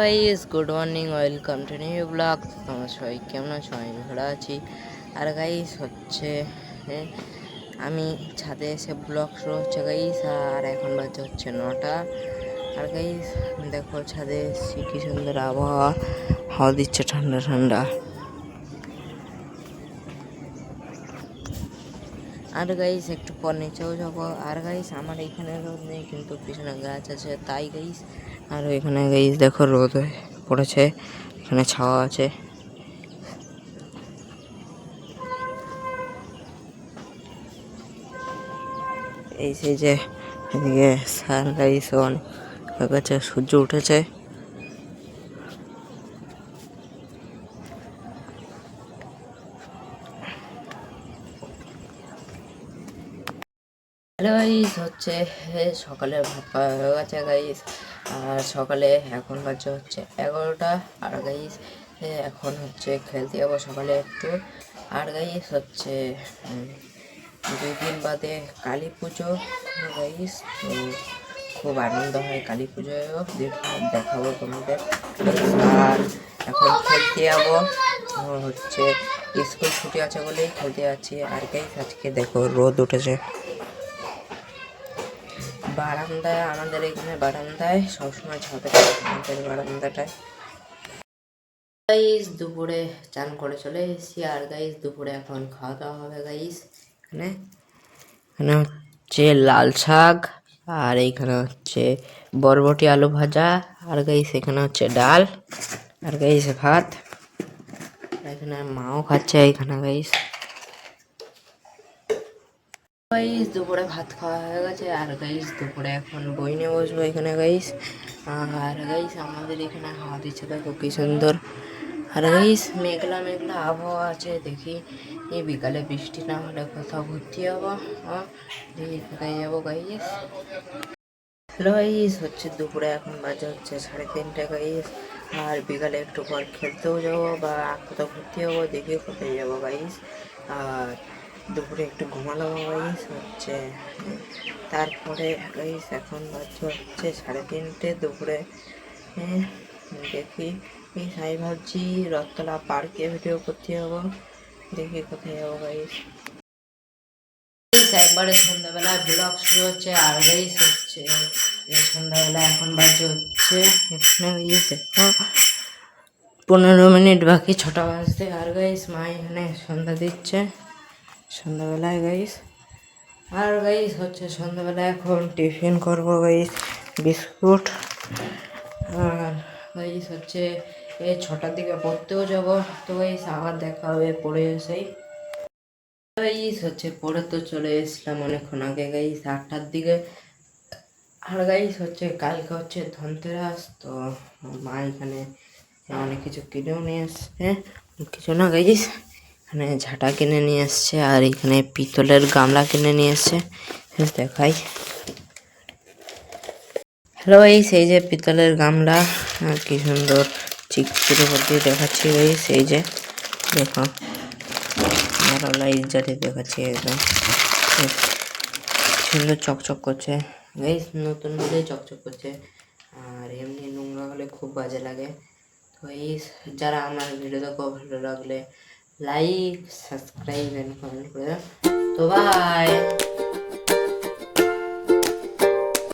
Guys good morning welcome to new blog তোমার সবাই কেমন আছো? আমি ভালো আছি। আর গাইস হচ্ছে আমি ছাদে এসে ব্লগ শুরু হচ্ছে গাইস আর এখন বাজে হচ্ছে নটা। আর গাইস দেখো ছাদে কি সুন্দর আবহাওয়া। হাওয়া দিচ্ছে ঠান্ডা ঠান্ডা। আর গাইস একটু পর নিচেও যাব। আর গাইস আমার এখানে রোদ নেই, কিন্তু পিছনে গাছ আছে, তাই গাইস আর এখানে গাইস দেখো রোদ পড়েছে, এখানে ছাওয়া আছে। এই সেই যে এদিকে সান গাইস অনেক সূর্য উঠেছে। হ্যালো গাইস হচ্ছে এ, সকালে ভাত খাওয়া হয়ে গেছে গাইস আর সকালে এখন বাজে হচ্ছে এগারোটা। আর গাইস এখন হচ্ছে খেলতে যাব সকালে একটু। আর গাইস হচ্ছে দুই দিন বাদে কালী পুজো। গাইস তো খুব আনন্দ হয় কালী পুজোয়ও। দেখাবো তোমাদের। আর এখন খেলতে যাব। হচ্ছে স্কুল ছুটি আছে বলেই খেলতে যাচ্ছি। আর গাইস আজকে দেখো রোদ উঠেছে। বারান্দায়, আমাদের এখানে বারান্দায় সবসময় ছাদে আমাদের বারান্দাটায়। গাইস দুপুরে চান করে চলে এসেছি, আর গাইস দুপুরে এখন খাওয়া দাওয়া হবে গাইস এখানে এখানে হচ্ছে লাল শাক, আর এইখানে হচ্ছে বরবটি আলু ভাজা, আর গাইস এখানে হচ্ছে ডাল, আর গাইস ভাত। এখানে মাও খাচ্ছে এখানে গাইস গাইস দুপুরে ভাত খাওয়া হয়ে গেছে। আর গাইস দুপুরে এখন বই নিয়ে বসবো এখানে গাইস আর গাইস আমাদের এখানে হাওয়া দিচ্ছে দেখো, কি সুন্দর। আর গাইস মেঘলা মেঘলা আবহাওয়া আছে, দেখি। এই বিকালে বৃষ্টি না হলে কোথাও ঘুরতে যাব দেখি কোথায় যাব গাইস হ্যালো গাইস হচ্ছে দুপুরে এখন বাজে হচ্ছে সাড়ে তিনটে গাইস আর বিকালে একটু পর খেলতেও যাব বা কোথাও ঘুরতে যাব, দেখি কোথায় যাব গাইস আর দুপুরে একটু ঘুমালাম গাইস হচ্ছে তারপরে গাইস এখন বাজে হচ্ছে সাড়ে তিনটে দুপুরে। হ্যাঁ, দেখি আমি ভাবছি রথতলা পার্কে ভিডিও করতে যাব। দেখি কোথায় যাব গাইস একবারে সন্ধ্যাবেলা ব্লগ শুরু হচ্ছে আর গাইস হচ্ছে সন্ধ্যাবেলা এখন বাজে হচ্ছে এখানে ইয়ে দেখো পনেরো মিনিট বাকি ছটা বাজতে। আর গাইস মা এখানে সন্ধ্যা দিচ্ছে। সন্ধ্যাবেলায় গাইস আর গাইস হচ্ছে সন্ধ্যাবেলা এখন টিফিন করব গাইস বিস্কুট। আর গাইস হচ্ছে এই ছটার দিকে পড়তেও যাব। তো গাইস আবার দেখা হবে পড়ে এসেই। গাইস হচ্ছে পড়ে তো চলে এসলাম অনেকক্ষণ আগে গাইস আটটার দিকে। আর গাইস হচ্ছে কালকে হচ্ছে ধনতেরাস, তো মা এখানে অনেক কিছু কিনেও নিয়ে এসছে। কিছু না গাইস এখানে ঝাঁটা কিনে নিয়ে এসছে আর এখানে পিতলের গামলা কিনে নিয়ে এসছে। দেখাই। হ্যালো এই সেই যে পিতলের গামলা। কি সুন্দর চিকচিরে করতে দেখাচ্ছি ওই সেই যে। দেখো। আরও লাইট জ্বালিয়ে দেখাচ্ছি একদম। সুন্দর চকচক করছে। বেশ নতুন বলে চকচক করছে। আর এমনি নোংরা হলে খুব বাজে লাগে। তো এই যারা আমার ভিডিও দেখো ভালো লাগলে লাইক সাবস্ক্রাইব এন্ড কমেন্ট করে দাও তো বাই